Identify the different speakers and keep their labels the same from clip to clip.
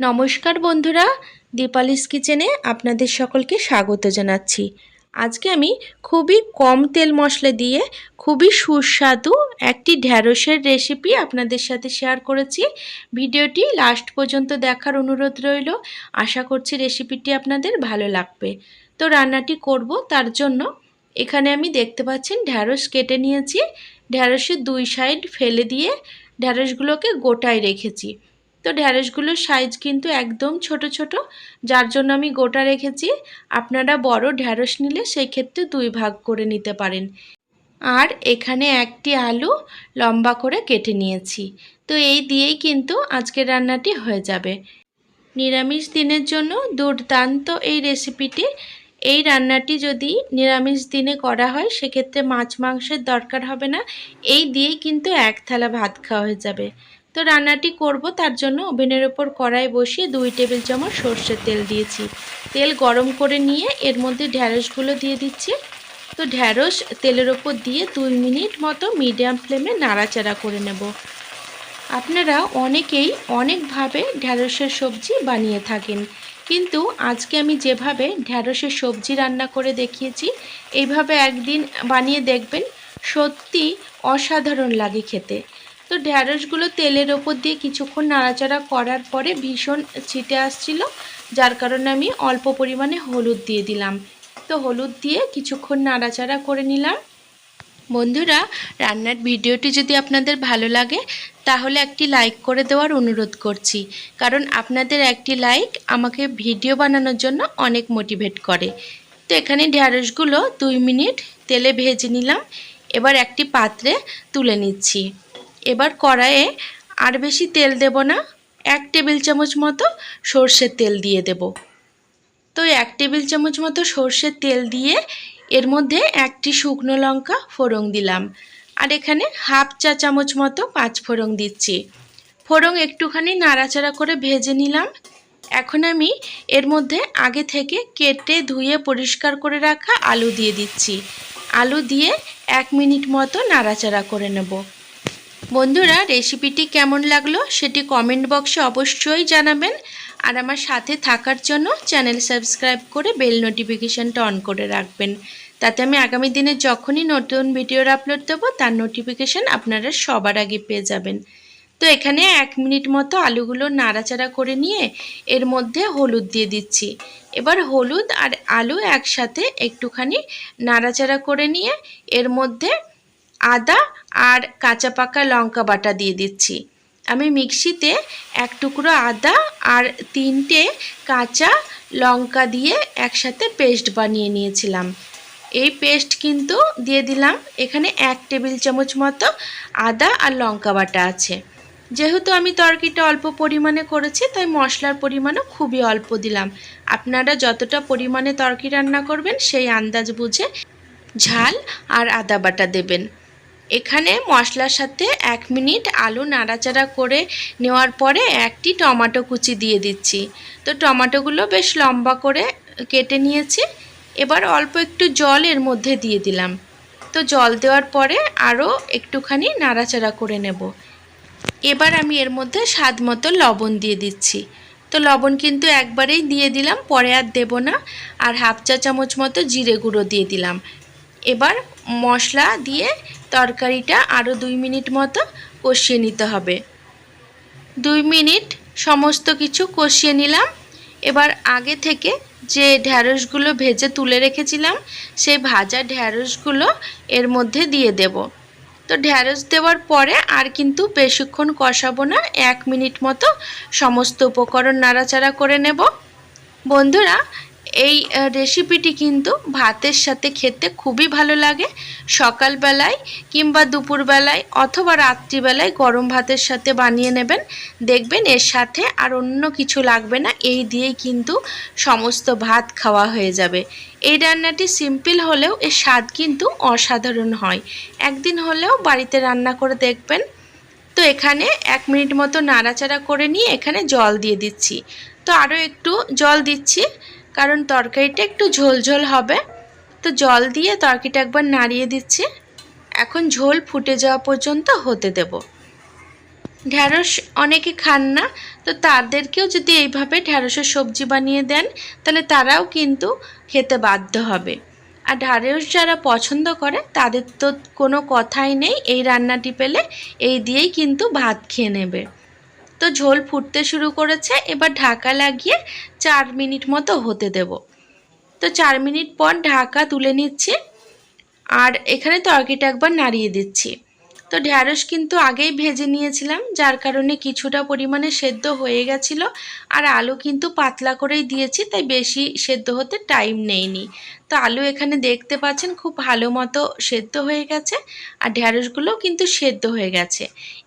Speaker 1: নমস্কার বন্ধুরা, দীপালিস কিচেনে আপনাদের সকলকে স্বাগত জানাচ্ছি। আজকে আমি খুবই কম তেল মশলা দিয়ে খুবই সুস্বাদু একটি ঢ্যাঁড়সের রেসিপি আপনাদের সাথে শেয়ার করেছি। ভিডিওটি লাস্ট পর্যন্ত দেখার অনুরোধ রইল। আশা করছি রেসিপিটি আপনাদের ভালো লাগবে। তো রান্নাটি করব, তার জন্য এখানে আমি দেখতে পাচ্ছেন ঢ্যাঁড়স কেটে নিয়েছি। ঢ্যাঁড়সের দুই সাইড ফেলে দিয়ে ঢ্যাঁড়সগুলোকে গোটায় রেখেছি। তো ঢ্যাঁড়সগুলোর সাইজ কিন্তু একদম ছোট ছোট, যার জন্য আমি গোটা রেখেছি। আপনারা বড় ঢ্যাঁড়স নিলে সেই ক্ষেত্রে দুই ভাগ করে নিতে পারেন। আর এখানে একটি আলু লম্বা করে কেটে নিয়েছি। তো এই দিয়েই কিন্তু আজকের রান্নাটি হয়ে যাবে। নিরামিষ দিনের জন্য দুর্দান্ত এই রেসিপিটি এই রান্নাটি যদি নিরামিষ দিনে করা হয়, সেক্ষেত্রে মাছ মাংসের দরকার হবে না। এই দিয়েই কিন্তু এক থালা ভাত খাওয়া হয়ে যাবে। তো রান্নাটি করব, তার জন্য ওভেনের ওপর কড়াই বসিয়ে দুই টেবিল চামচ সর্ষের তেল দিয়েছি। তেল গরম করে নিয়ে এর মধ্যে ঢ্যাঁড়সগুলো দিয়ে দিচ্ছি। তো ঢ্যাঁড়স তেলের ওপর দিয়ে দুই মিনিট মতো মিডিয়াম ফ্লেমে নাড়াচাড়া করে নেব। আপনারা অনেকেই অনেকভাবে ঢ্যাঁড়সের সবজি বানিয়ে থাকেন, কিন্তু আজকে আমি যেভাবে ঢ্যাঁড়সের সবজি রান্না করে দেখিয়েছি এইভাবে একদিন বানিয়ে দেখবেন সত্যি অসাধারণ লাগে খেতে। তো ঢ্যাঁড়সগুলো তেলের ওপর দিয়ে কিছুক্ষণ নাড়াচাড়া করার পরে ভীষণ ছিটে আসছিল, যার কারণে আমি অল্প পরিমাণে হলুদ দিয়ে দিলাম। তো হলুদ দিয়ে কিছুক্ষণ নাড়াচাড়া করে নিলাম। বন্ধুরা, রান্নার ভিডিওটি যদি আপনাদের ভালো লাগে, তাহলে একটি লাইক করে দেওয়ার অনুরোধ করছি। কারণ আপনাদের একটি লাইক আমাকে ভিডিও বানানোর জন্য অনেক মোটিভেট করে। তো এখানে ঢ্যাঁড়সগুলো দুই মিনিট তেলে ভেজে নিলাম। এবার একটি পাত্রে তুলে নিচ্ছি। এবার কড়াইয়ে আর বেশি তেল দেব না, এক টেবিল চামচ মতো সর্ষের তেল দিয়ে দেব। তো এক টেবিল চামচ মতো সর্ষের তেল দিয়ে এর মধ্যে একটি শুকনো লঙ্কা ফোড়ং দিলাম। আর এখানে হাফ চা চামচ মতো পাঁচ ফোড়ং দিচ্ছি। ফোড়ং একটুখানি নাড়াচাড়া করে ভেজে নিলাম। এখন আমি এর মধ্যে আগে থেকে কেটে ধুয়ে পরিষ্কার করে রাখা আলু দিয়ে দিচ্ছি। আলু দিয়ে এক মিনিট মতো নাড়াচাড়া করে নেব। বন্ধুরা রেসিপিটি কেমন লাগল সেটি কমেন্ট বক্সে অবশ্যই জানাবেন। আর আমার সাথে থাকার জন্য চ্যানেল সাবস্ক্রাইব করে বেল নোটিফিকেশানটা অন করে রাখবেন। তাতে আমি আগামী দিনে যখনই নতুন ভিডিওর আপলোড দেবো, তার নোটিফিকেশান আপনারা সবার আগে পেয়ে যাবেন। তো এখানে এক মিনিট মতো আলুগুলো নাড়াচাড়া করে নিয়ে এর মধ্যে হলুদ দিয়ে দিচ্ছি। এবার হলুদ আর আলু একসাথে একটুখানি নাড়াচাড়া করে নিয়ে এর মধ্যে আদা আর কাঁচা পাকা লঙ্কা বাটা দিয়ে দিচ্ছি। আমি মিক্সিতে এক টুকরো আদা আর তিনটে কাঁচা লঙ্কা দিয়ে একসাথে পেস্ট বানিয়ে নিয়েছিলাম। এই পেস্ট কিন্তু দিয়ে দিলাম। এখানে এক টেবিল চামচ মতো আদা আর লঙ্কা বাটা আছে। যেহেতু আমি তরকিটা অল্প পরিমাণে করেছি, তাই মশলার পরিমাণও খুবই অল্প দিলাম। আপনারা যতটা পরিমাণে তরকি রান্না করবেন, সেই আন্দাজ বুঝে ঝাল আর আদা বাটা দেবেন। এখানে মশলার সাথে এক মিনিট আলু নাড়াচাড়া করে নেওয়ার পরে একটি টমাটো কুচি দিয়ে দিচ্ছি। তো টমাটোগুলো বেশ লম্বা করে কেটে নিয়েছি। এবার অল্প একটু জল এর মধ্যে দিয়ে দিলাম। তো জল দেওয়ার পরে আরও একটুখানি নাড়াচাড়া করে নেব। এবার আমি এর মধ্যে স্বাদ মতো লবণ দিয়ে দিচ্ছি। তো লবণ কিন্তু একবারেই দিয়ে দিলাম, পরে আর দেব না। আর হাফ চা চামচ মতো জিরে গুঁড়ো দিয়ে দিলাম। এবার মশলা দিয়ে তরকারিটা আরও দুই মিনিট মতো কষিয়ে নিতে হবে। দুই মিনিট সমস্ত কিছু কষিয়ে নিলাম। এবার আগে থেকে যে ঢ্যাঁড়সগুলো ভেজে তুলে রেখেছিলাম, সেই ভাজা ঢ্যাঁড়সগুলো এর মধ্যে দিয়ে দেব। তো ঢ্যাঁড়স দেওয়ার পরে আর কিন্তু বেশিক্ষণ কষাবো না, এক মিনিট মতো সমস্ত উপকরণ নাড়াচাড়া করে নেব। বন্ধুরা এই রেসিপিটি কিন্তু ভাতের সাথে খেতে খুবই ভালো লাগে। সকালবেলায় কিংবা দুপুরবেলায় অথবা রাত্রিবেলায় গরম ভাতের সাথে বানিয়ে নেবেন। দেখবেন এর সাথে আর অন্য কিছু লাগবে না, এই দিয়েই কিন্তু সমস্ত ভাত খাওয়া হয়ে যাবে। এই রান্নাটি সিম্পল হলেও এর স্বাদ কিন্তু অসাধারণ হয়। একদিন হলেও বাড়িতে রান্না করে দেখবেন। তো এখানে এক মিনিট মতো নাড়াচাড়া করে নিয়ে এখানে জল দিয়ে দিচ্ছি। তো আরও একটু জল দিচ্ছি। কারণ তরকারিটা একটু ঝোল ঝোল হবে। তো জল দিয়ে তরকারিটা একবার নাড়িয়ে দিচ্ছি। এখন ঝোল ফুটে যাওয়া পর্যন্ত হতে দেব। ঢ্যাঁড়স অনেকে খান না, তো তাদেরকেও যদি এইভাবে ঢ্যাঁড়সের সবজি বানিয়ে দেন, তাহলে তারাও কিন্তু খেতে বাধ্য হবে। আর ঢ্যাঁড়স যারা পছন্দ করে, তাদের তো কোনো কথাই নেই, এই রান্নাটি পেলে এই দিয়েই কিন্তু ভাত খেয়ে নেবে। তো ঝোল ফুটতে শুরু করেছে, এবার ঢাকা লাগিয়ে চার মিনিট মতো হতে দেব। তো চার মিনিট পর ঢাকা তুলে নিচ্ছি, আর এখানে তরকারিটা একবার নাড়িয়ে দিচ্ছি। তো ঢ্যাঁড়স কিন্তু আগেই ভেজে নিয়েছিলাম, যার কারণে কিছুটা পরিমাণে সেদ্ধ হয়ে গেছিল আর আলু কিন্তু পাতলা করেই দিয়েছি, তাই বেশি সেদ্ধ হতে টাইম নেয়নি তো আলু এখানে দেখতে পাচ্ছেন খুব ভালো মতো সেদ্ধ হয়ে গেছে আর ঢ্যাঁড়সগুলোও কিন্তু সেদ্ধ হয়ে গেছে।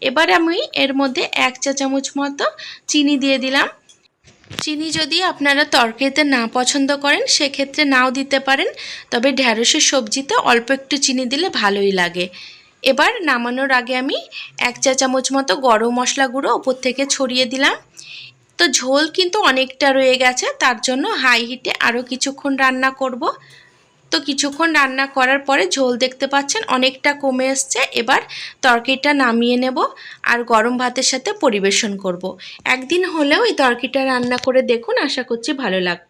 Speaker 1: এবার আমি এর মধ্যে এক চা চামচ মতো চিনি দিয়ে দিলাম। চিনি যদি আপনারা তরকারিতে না পছন্দ করেন, সেক্ষেত্রে নাও দিতে পারেন, তবে ঢ্যাঁড়সের সবজিতে অল্প একটু চিনি দিলে ভালোই লাগে। এবার নামানোর আগে আমি এক চা চামচ মতো গরম মশলা গুঁড়ো ওপর থেকে ছড়িয়ে দিলাম তো ঝোল কিন্তু অনেকটা রয়ে গেছে, তার জন্য হাই হিটে আরও কিছুক্ষণ রান্না করব তো কিছুক্ষণ রান্না করার পরে ঝোল দেখতে পাচ্ছেন অনেকটা কমে এসছে, এবার তরকারিটা নামিয়ে নেব আর গরম ভাতের সাথে পরিবেশন করব। একদিন হলেও এই তরকারিটা রান্না করে দেখুন, আশা করছি ভালো লাগবে